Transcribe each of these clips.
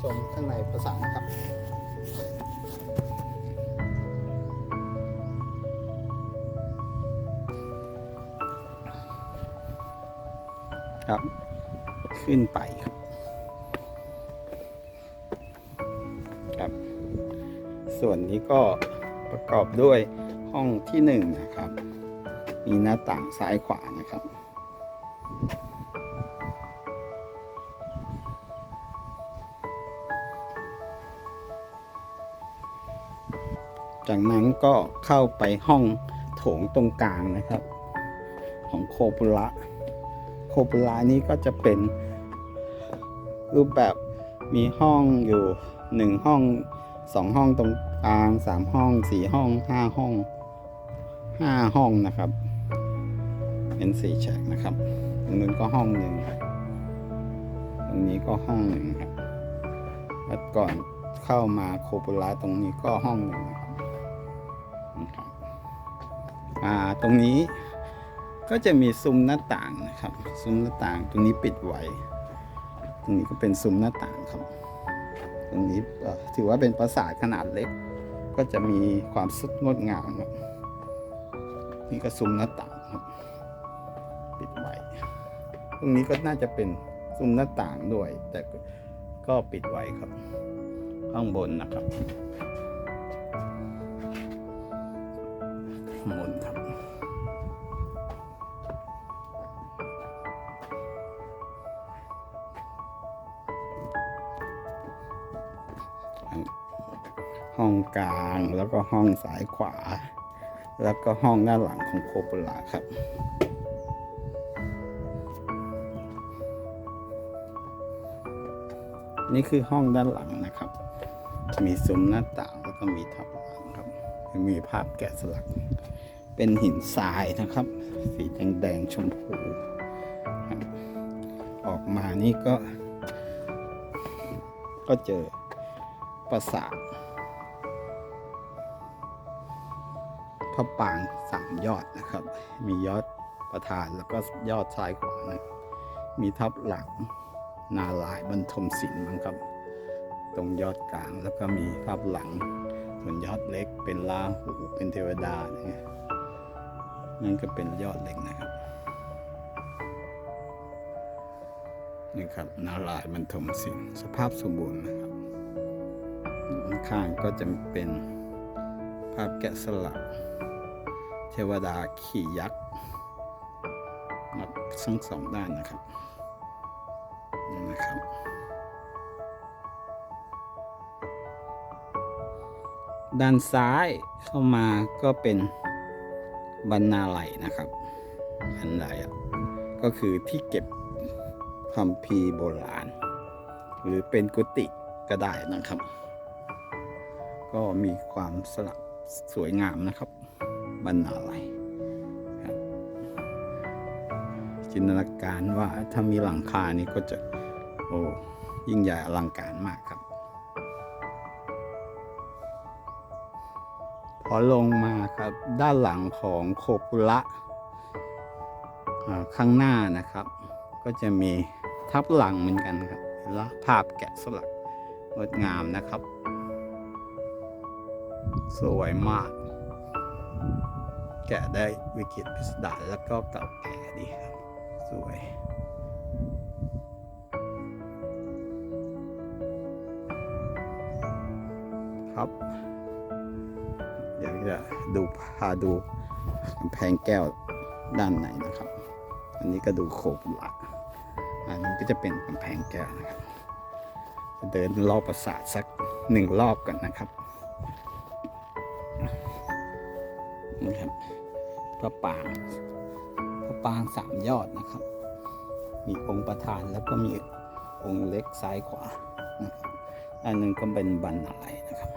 ชมข้างในปราสานะครับครับขึ้นไปครับครับ ส่วนนี้ก็ประกอบด้วยห้องที่หนึ่งนะครับ มีหน้าต่างซ้ายขวานะครับ จากนั้นก็เข้าไปห้องโถงตรงกลางนะครับ ของโคปุระโคปุระนี้ก็จะเป็นรูปแบบมีห้องอยู่หนึ่งห้องสองห้องตรงกลางสามห้องสี่ห้องห้าห้องห้าห้องนะครับเป็นสี่แฉกนะครับตรงนู้นก็ห้องหนึ่งตรงนี้ก็ห้องหนึ่งครับแล้วก่อนเข้ามาโคปุระตรงนี้ก็ห้องหนึ่ง อ่าตรงนี้ก็จะมีซุ้มหน้าต่างนะครับ ซุ้มหน้าต่างตรงนี้ปิดไว้ ตรงนี้ก็เป็นซุ้มหน้าต่างครับ ตรงนี้ถือว่าเป็นปราสาทขนาดเล็ก ก็จะมีความสดงดงามครับนี่ก็ซุ้มหน้าต่างครับ ปิดไว้ ตรงนี้ก็น่าจะเป็นซุ้มหน้าต่างด้วย แต่ก็ปิดไว้ครับ ข้างบนนะครับข้างบนครับ ห้องกลางแล้วก็ห้องสายขวา แล้วก็ห้องด้านหลังของโคปุระครับนี่คือห้องด้านหลังนะครับ มีซุ้มหน้าต่างแล้วก็มีทับหลังครับ มีภาพแกะสลัก เป็นหินทรายนะครับ สีแดงๆชมพู ออกมานี่ก็ ก็เจอ ปราสาทพระปางสามยอดนะครับ มียอดประธานแล้วก็ยอดซ้ายขวานะมีทับหลังนาลายบรรทมศิลป์มั้งครับ ตรงยอดกลางแล้วก็มีทับหลังส่วนยอดเล็กเป็นลาหูเป็นเทวดาเนี่ยนั่นก็เป็นยอดเล็กนะครับนี่ครับนาลายบรรทมศิลป์สภาพสมบูรณ์นะ ข้างก็จะเป็นภาพแกะสลัก เทวดาขี่ยักษ์ทั้งสองด้านนะครับนี่นะครับ ด้านซ้ายเข้ามาก็เป็นบรรณาไหลนะครับบรรณาไหลก็คือที่เก็บคัมภีโบราณ หรือเป็นกุฏิก็ได้นะครับ ก็มีความสลักสวยงามนะครับบรรณาลครับจินตนาการว่าถ้ามีหลังคานี่ก็จะโอ้ยิ่งใหญ่อลังการมากครับ พอลงมาครับด้านหลังของโคปุระข้างหน้านะครับ ก็จะมีทับหลังเหมือนกันครับ แล้วภาพแกะสลักงดงามนะครับ สวยมาก แกะได้วิจิตพิสดารแล้วก็เก่าแก่ดีครับ สวยครับ เดี๋ยวจะดูพาดูกำแพงแก้วด้านในนะครับ อันนี้ก็ดูโคบหลัก อันนี้ก็จะเป็นกำแพงแก้วนะครับ เดินรอบปราสาทสักหนึ่งรอบกันนะครับ นี่ครับพระปางพระปางสามยอดนะครับ มีองค์ประธานแล้วก็มีองค์เล็กซ้ายขวานะครับอันนึงก็เป็นบรรณาลัยนะครับ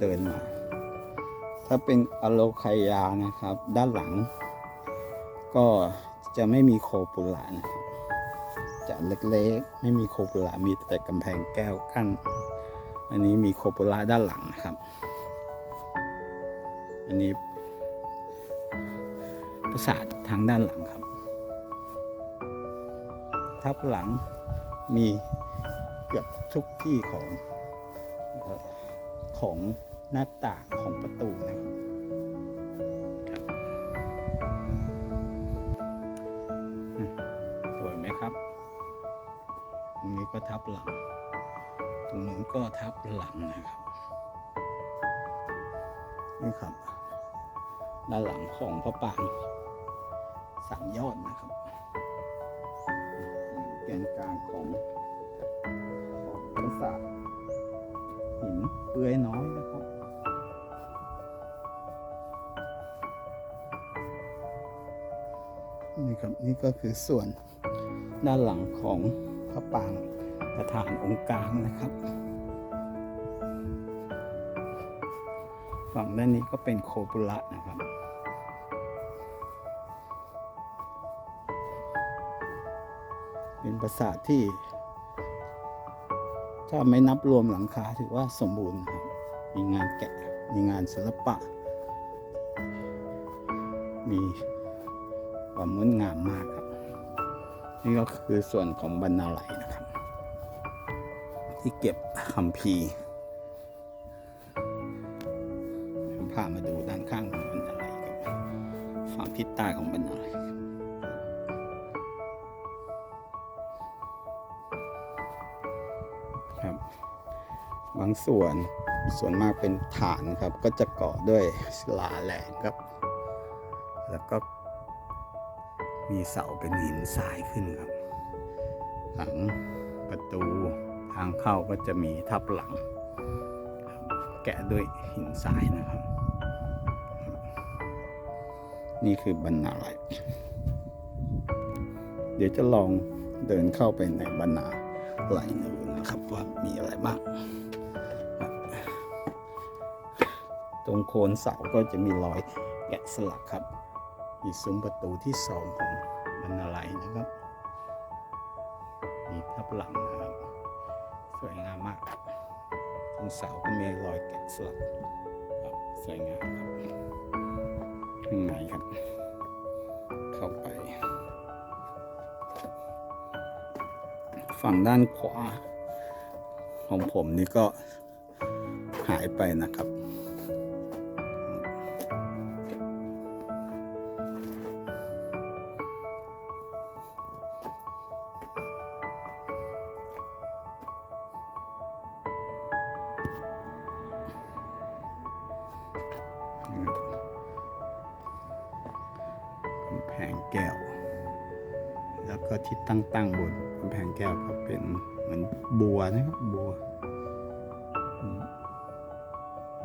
เดินมา ถ้าเป็นอโลคายานะครับ ด้านหลัง ก็จะไม่มีโคปุระนะครับ จะเล็กๆ ไม่มีโคปุระมีแต่กำแพงแก้วกั้น อันนี้มีโคปุระด้านหลังนะครับ อันนี้ปราสาททางด้านหลังครับ ทับหลังมีเกือบทุกที่ของของหน้าต่างของประตูนะครับ หลัง ตรงนู้นก็ทับหลังนะครับ นี่ครับ ด้านหลังของพระปรางสามยอดนะครับแกนกลางของของปราสาทหินเปื่อยน้อยนะครับนี่ครับนี่ก็คือส่วนด้านหลังของพระปราง ประธานองค์กลางนะครับ ฝั่งด้านนี้ก็เป็นโคปุระนะครับเป็นปราสาทที่ ถ้าไม่นับรวมหลังคาถือว่าสมบูรณ์ครับมีงานแกะ มีงานศิลปะ มีความงดงามมากครับ นี่ก็คือส่วนของบรรณาลัยนะ ที่เก็บคัมภีร์ผมพามาดูด้านข้างของบรรณาลัยครับฝั่งทิศใต้ของบรรณาลัยครับ บางส่วนส่วนมากเป็นฐานครับ ก็จะก่อด้วยศิลาแหลกครับ แล้วก็มีเสาเป็นหินทรายขึ้นครับ หลังประตู ทางเข้าก็จะมีทับหลัง แกะด้วยหินทรายนะครับ นี่คือบรรณาลัยเดี๋ยวจะลองเดินเข้าไปในบรรณาลัยดูนะครับว่ามีอะไรบ้างตรงโคนเสาก็จะมีรอยแกะสลักครับมีซุ้มประตูที่สองของบรรณาลัยนะครับมีทับหลังนะครับ วยงามมากตรงเสาก็มีรอยแกะสลักสวยงามครับข้างในครับ เข้าไป ฝั่งด้านขวาของผมนี่ก็หายไปนะครับ แก้ว แล้วก็ที่ตั้งตั้งบนกำแพงแก้วก็เป็นเหมือนบัวนะครับบัว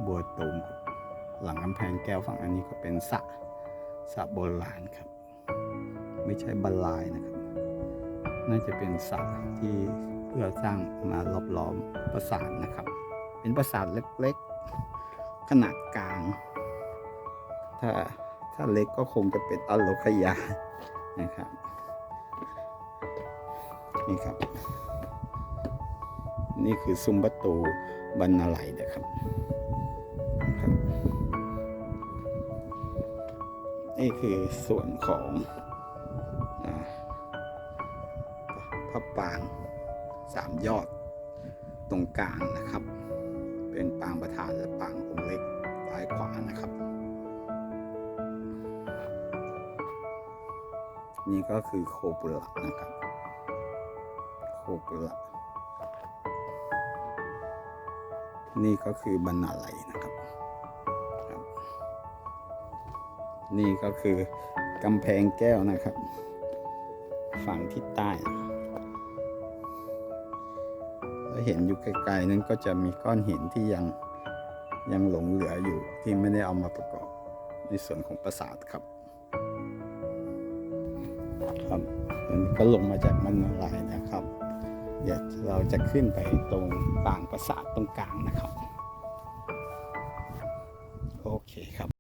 บัวตูมหลังกำแพงแก้วฝั่งอันนี้ก็เป็นสระสระโบราณครับ ไม่ใช่บรรลายนะครับ น่าจะเป็นสระที่เพื่อสร้างมาลอบล้อมปราสาทนะครับ เป็นปราสาทเล็กๆ ขนาดกลาง ถ้า ถ้าเล็กก็คงจะเป็นอโลคยานะครับ นี่ครับ นี่คือซุ้มประตูบรรณาลัยนะครับนี่คือส่วนของพระปรางสามยอดตรงกลางนะครับ เป็นปางประธานและปาง นี่ก็คือโคปุระนะครับ โคปุระนี่ก็คือบรรณาลัยนะครับ นี่ก็คือกำแพงแก้วนะครับ ฝั่งทิศใต้แล้วเห็นอยู่ไกลๆนั้นก็จะมีก้อนหินที่ยังยังหลงเหลืออยู่ที่ไม่ได้เอามาประกอบในส่วนของปราสาทครับ ครับมันก็ลงมาจากมันลายนะครับ เดี๋ยวเราจะขึ้นไปตรงต่างปราสาทตรงกลางนะครับ โอเคครับ